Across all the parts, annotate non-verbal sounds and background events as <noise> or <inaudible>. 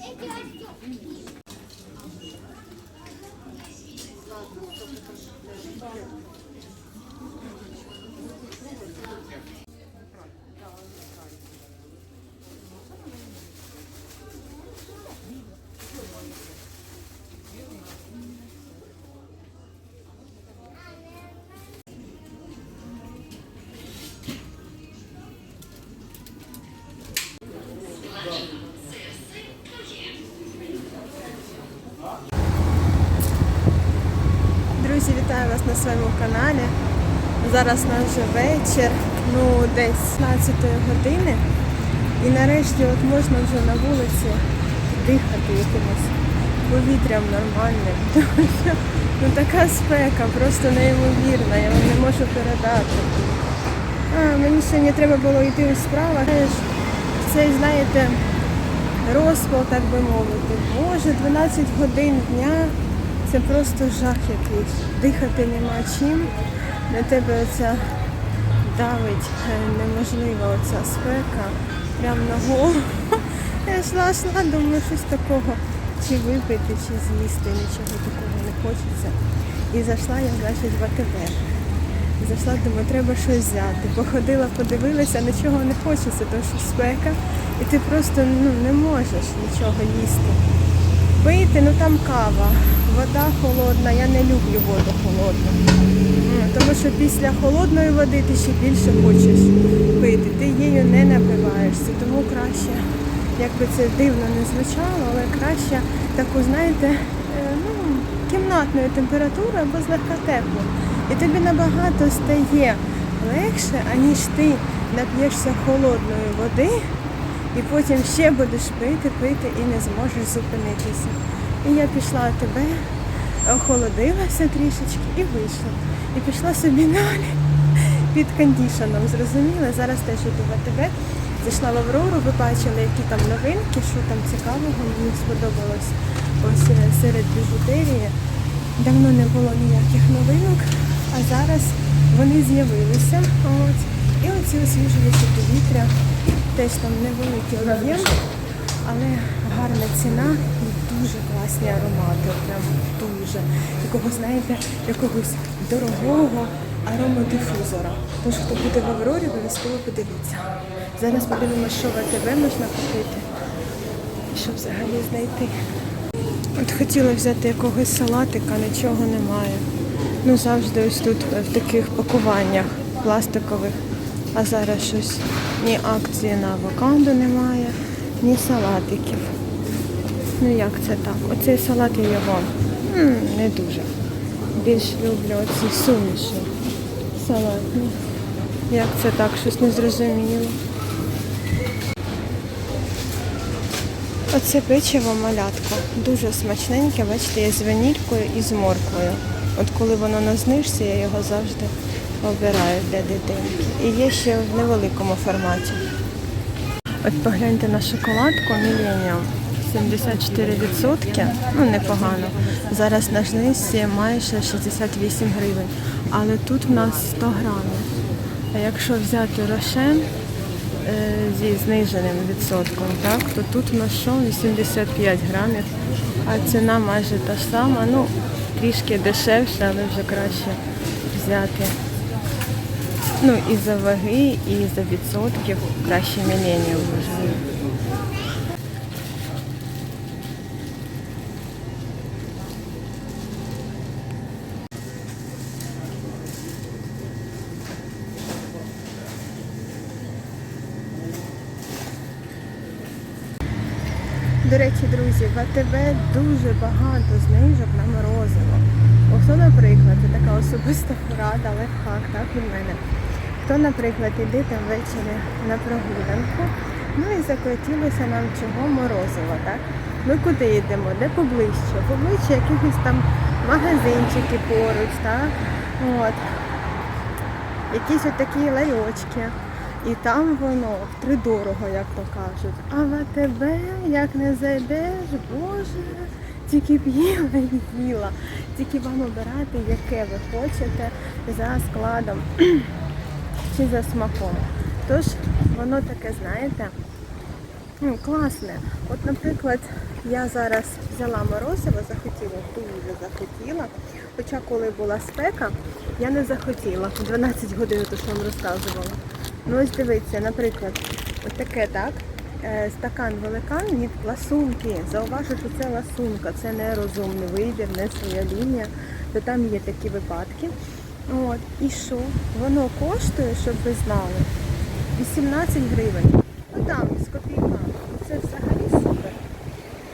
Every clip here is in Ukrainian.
哎，救救！Своєму каналі. Зараз у нас вже вечір, ну десь 15 години. І нарешті от можна вже на вулиці дихати якимось повітрям нормальним. <laughs> Ну, така спека, просто неймовірна, я не можу передати. А, мені сьогодні треба було йти у справах. Цей, знаєте, розпал, так би мовити. Боже, 12 годин дня це просто жах якийсь. Дихати нема чим. На тебе оця давить е, неможлива оця спека. Прямо на голову. Я йшла, йшла, думаю, щось такого. Чи випити, чи з'їсти, нічого такого не хочеться. І зайшла я, значить, в АТБ. Зайшла, думаю, треба щось взяти. Походила, подивилася, нічого не хочеться, тому що спека, і ти просто ну, не можеш нічого їсти. Пити, ну там кава, вода холодна, я не люблю воду холодну. Тому що після холодної води ти ще більше хочеш пити. Ти її не напиваєшся, тому краще, як би це дивно не звучало, але краще таку, знаєте, е, ну, кімнатної температури або злегка теплу. І тобі набагато стає легше, аніж ти нап'єшся холодної води і потім ще будеш пити, пити і не зможеш зупинитися. І я пішла тебе, охолодилася трішечки і вийшла. І пішла собі далі під кондішеном, зрозуміла. Зараз теж іду в АТБ. Зайшла в Аврору, ви бачили, які там новинки, що там цікавого, мені сподобалось ось е, серед біжутерії. Давно не було ніяких новинок, а зараз вони з'явилися. От. І оці освіжувачі повітря, теж там невеликий об'єм, але гарна ціна класні аромати. Прям дуже. Такого, знаєте, якогось дорогого аромадифузора. Тож, хто буде в Аврорі, обов'язково подивіться. Зараз подивимося, що в АТБ можна купити, і що взагалі знайти. От хотіла взяти якогось салатика, нічого немає. Ну завжди ось тут в таких пакуваннях пластикових. А зараз щось ні акції на авокадо немає, ні салатиків. Ну як це так? Оцей салат я його м, не дуже. Більш люблю оці суміші. Салатні. Як це так? Щось незрозуміло. Оце печиво малятко. Дуже смачненьке, бачите, є з ванількою і з морквою. От коли воно на я його завжди обираю для дитинки. І є ще в невеликому форматі. От погляньте на шоколадку Millennium. 74%, ну непогано. Зараз на знижці майже 68 гривень. Але тут в нас 100 грамів. А якщо взяти рошен, е, зі зниженим відсотком, так, то тут у нас що 85 грамів, а ціна майже та ж сама, ну трішки дешевше, але вже краще взяти. Ну і за ваги, і за відсотків краще міленіум можливо. До речі, друзі, в АТБ дуже багато знижок на морозиво. Хто, наприклад, це така особиста порада, лайфхак, так, від мене. Хто, наприклад, іде там ввечері на прогулянку, ну і захотілося нам чого морозива, так? Ми куди йдемо? Де поближче? Поближче якихось там магазинчики поруч, так? От. Якісь отакі ларьочки. І там воно втридорого, як то кажуть. А в АТБ, як не зайдеш, боже, тільки б їла і їла. Тільки вам обирати, яке ви хочете за складом <clears throat> чи за смаком. Тож воно таке, знаєте, ну, класне. От, наприклад, я зараз взяла морозиво, захотіла, дуже захотіла. Хоча коли була спека, я не захотіла. 12 годин, то що вам розказувала. Ну ось дивіться, наприклад, ось таке так. е, Стакан великан від ласунки. Зауважу, що це ласунка, це не розумний вибір, не своя лінія. То там є такі випадки. От. І що? Воно коштує, щоб ви знали, 18 гривень. Ну там, з копійками. Це взагалі супер.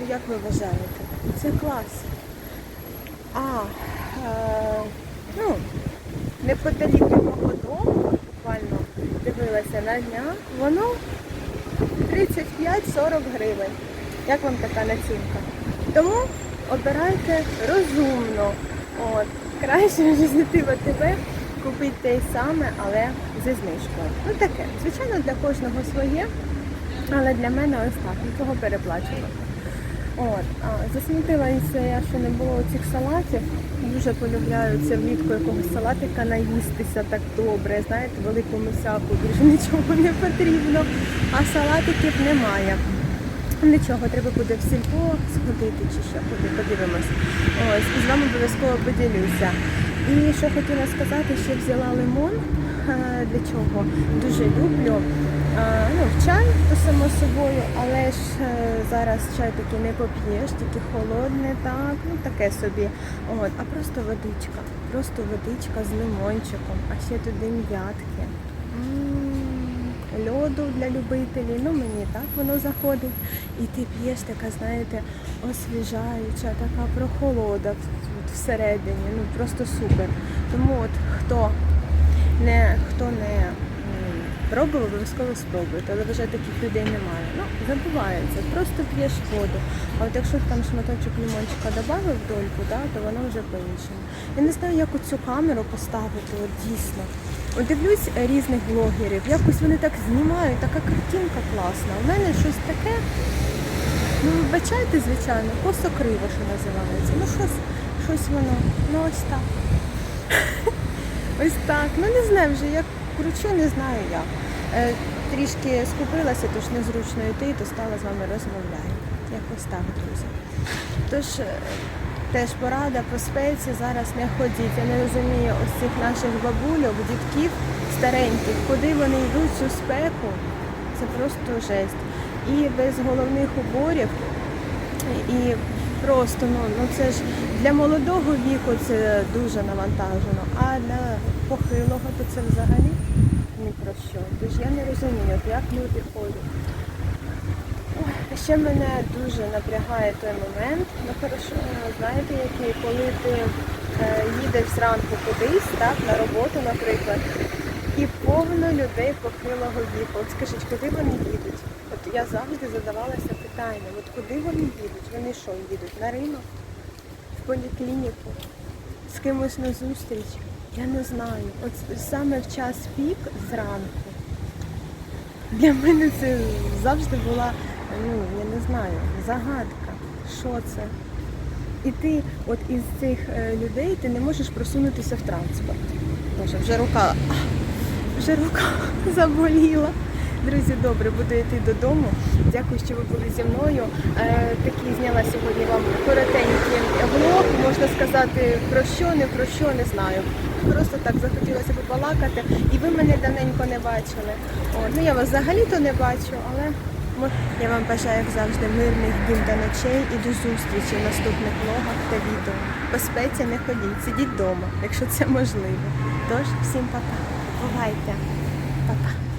Ну як ви вважаєте? Це клас. А, е, ну, неподалік мого дому, дивилася на дня, воно 35-40 гривень. Як вам така націнка? Тому обирайте розумно. От. Краще зайти в АТБ, купити те саме, але зі знижкою. Ну таке, звичайно, для кожного своє, але для мене ось так, нічого переплачувати. От, а, засмутилася я, що не було цих салатів. Дуже полюбляю це влітку якогось салатика наїстися так добре. Знаєте, великому сяку більше <laughs> нічого не потрібно, а салатиків немає. Нічого, треба буде в сільпо сходити чи що, куди подивимось. Ось, з вами обов'язково поділюся. І що хотіла сказати, що взяла лимон. Е, Для чого? Дуже люблю. Ну, в чай, то само собою, але ж е, зараз чай такий не поп'єш, тільки холодне, так, ну таке собі. От, а просто водичка. Просто водичка з лимончиком, а ще туди м'ятки. Льоду для любителів, ну мені так воно заходить. І ти п'єш така, знаєте, освіжаюча, така прохолода всередині. Ну просто супер. Тому от хто не хто не пробував, обов'язково спробуйте, але вже таких людей немає. Ну, забувається, просто п'єш воду. А от якщо там шматочок лимончика додав дольку, да, то воно вже по-іншому. Я не знаю, як цю камеру поставити, от дійсно. От дивлюсь різних блогерів, якось вони так знімають, така картинка класна. У мене щось таке, ну вибачайте, звичайно, просто криво, що називається. Ну щось, щось воно, ну ось так. <laughs> Ось так. Ну не знаю вже, як кручу, не знаю як. Е, трішки скупилася, тож незручно йти, то стала з вами розмовляю. Якось так, друзі. Тож е, теж порада по спеці зараз не ходіть. Я не розумію ось цих наших бабульок, дітків стареньких, куди вони йдуть цю спеку. Це просто жесть. І без головних уборів, і просто ну, ну це ж для молодого віку це дуже навантажено, а для похилого то це взагалі ні про що. Тож я не розумію, як люди ходять. Ще мене дуже напрягає той момент, ну хорошо, знаєте, який, коли ти е, їдеш зранку кудись, так, на роботу, наприклад, і повно людей похилого віку. От скажіть, куди вони їдуть? От я завжди задавалася питанням, от куди вони їдуть? Вони що, їдуть на ринок, в поліклініку, з кимось на зустріч? Я не знаю. От саме в час пік зранку. Для мене це завжди була, ну, я не знаю, загадка. Що це? І ти от із цих е, людей ти не можеш просунутися в транспорт. Боже, вже рука, вже рука <laughs> заболіла. Друзі, добре, буду йти додому. Дякую, що ви були зі мною. Е, такий зняла сьогодні вам коротенький влог, можна сказати, про що, не про що, не знаю. Просто так захотілося побалакати. І ви мене давненько не бачили. О, ну я вас взагалі-то не бачу, але я вам бажаю, як завжди, мирних днів та ночей і до зустрічі в наступних влогах та відео. Безпеці не ходіть, сидіть вдома, якщо це можливо. Тож, всім пока. Бувайте. Пока.